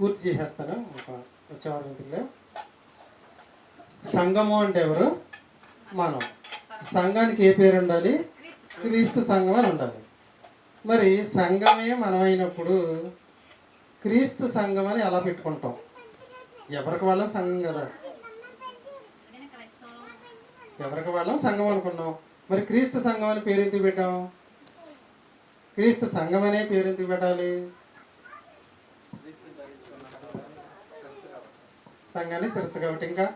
పూర్తి చేసేస్తాను ఒక వచ్చే సంఘము అంటే ఎవరు? మనం. సంఘానికి ఏ పేరు ఉండాలి? క్రీస్తు సంఘం అని ఉండాలి. మరి సంఘమే మనమైనప్పుడు క్రీస్తు సంఘం అని ఎలా పెట్టుకుంటాం? ఎవరికి వాళ్ళం సంఘం కదా? ఎవరికి వాళ్ళం సంఘం అనుకున్నాం. మరి క్రీస్తు సంఘం అని పేరు ఎందుకు పెట్టాం? క్రీస్తు సంఘం అనే పేరు ఎందుకు పెట్టాలి? సంఘాన్ని శిరస్సు కాబట్టి ఇంకా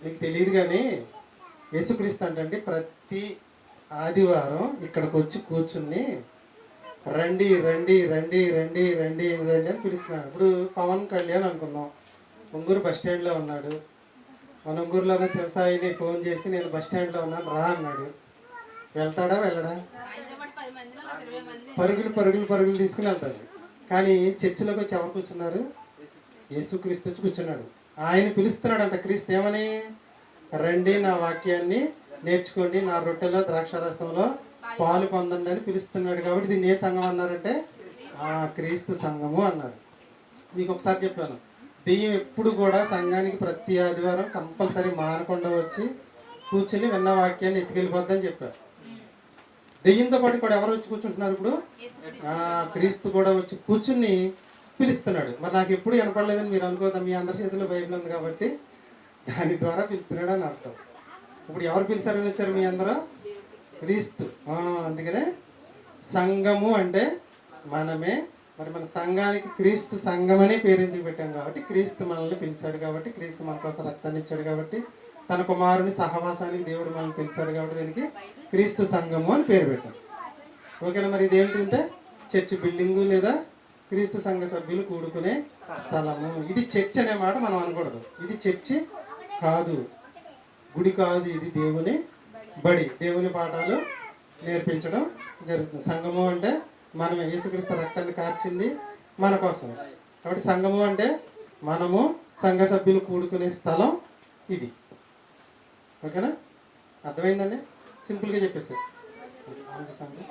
మీకు తెలియదు కానీ యేసుక్రీస్తు అంటే ప్రతి ఆదివారం ఇక్కడికి వచ్చి కూర్చుని రండి రండి రండి రండి రండి రండి అని పిలుస్తున్నాడు ఇప్పుడు పవన్ కళ్యాణ్ అనుకుందాం. ఒంగూరు బస్ స్టాండ్లో ఉన్నాడు. మన ఒంగూరులోనే శివసాయిని ఫోన్ చేసి నేను బస్ స్టాండ్లో ఉన్నాను రా అన్నాడు. వెళ్తాడా వెళ్ళడా? పరుగులు పరుగులు పరుగులు తీసుకుని వెళ్తాడు. కానీ చర్చిలోకి వచ్చి ఎవరు కూర్చున్నారు? యేసుక్రీస్తు వచ్చి కూర్చున్నాడు. ఆయన పిలుస్తున్నాడంట క్రీస్తు ఏమని? రండి నా వాక్యాన్ని నేర్చుకోండి నా రొట్టెలో ద్రాక్షారసంలో పాలు పొందండి అని పిలుస్తున్నాడు. కాబట్టి దీన్ని ఏ సంఘం అన్నారంటే ఆ క్రీస్తు సంఘము అన్నారు. మీకు ఒకసారి చెప్పాను. దెయ్యం ఎప్పుడు కూడా సంఘానికి ప్రతి ఆదివారం కంపల్సరీ మానకుండా వచ్చి కూర్చుని విన్న వాక్యాన్ని ఎత్తుకెళ్ళిపోద్దని చెప్పారు. దెయ్యంతో పాటు కూడా ఎవరు వచ్చి కూర్చుంటున్నారు ఇప్పుడు? ఆ క్రీస్తు కూడా వచ్చి కూర్చుని పిలుస్తున్నాడు. మరి నాకు ఎప్పుడు వినపడలేదని మీరు అనుకోదా మీ అందరి చేతిలో బైబిల్ ఉంది కాబట్టి దాని ద్వారా పిలుస్తున్నాడు అని అర్థం. ఇప్పుడు ఎవరు పిలిచారని వచ్చారు మీ అందరూ? క్రీస్తు. అందుకనే సంఘము అంటే మనమే. మరి మన సంఘానికి క్రీస్తు సంఘం అనే పేరు ఎందుకు పెట్టాం కాబట్టి క్రీస్తు మనల్ని పిలిచాడు కాబట్టి క్రీస్తు మన కోసం రక్తాన్ని ఇచ్చాడు కాబట్టి తన కుమారుని సహవాసానికి దేవుడు మనల్ని పిలిచాడు కాబట్టి దీనికి క్రీస్తు సంఘము అని పేరు పెట్టాం. ఓకేనా మరి ఇది ఏంటంటే చర్చి బిల్డింగు లేదా క్రీస్తు సంఘ సభ్యులు కూడుకునే స్థలము. ఇది చర్చ్ అనే మాట మనం అనకూడదు. ఇది చర్చి కాదు. గుడి కాదు ఇది దేవుని బడి. దేవుని పాఠాలు నేర్పించడం జరుగుతుంది. సంఘము అంటే మనం యేసుక్రీస్తు రక్తాన్ని కార్చింది మన కోసం. కాబట్టి సంఘము అంటే మనము సంఘ సభ్యులు కూడుకునే స్థలం ఇది. ఓకేనా? అర్థమైందండి? సింపుల్గా చెప్పేసి సంఘం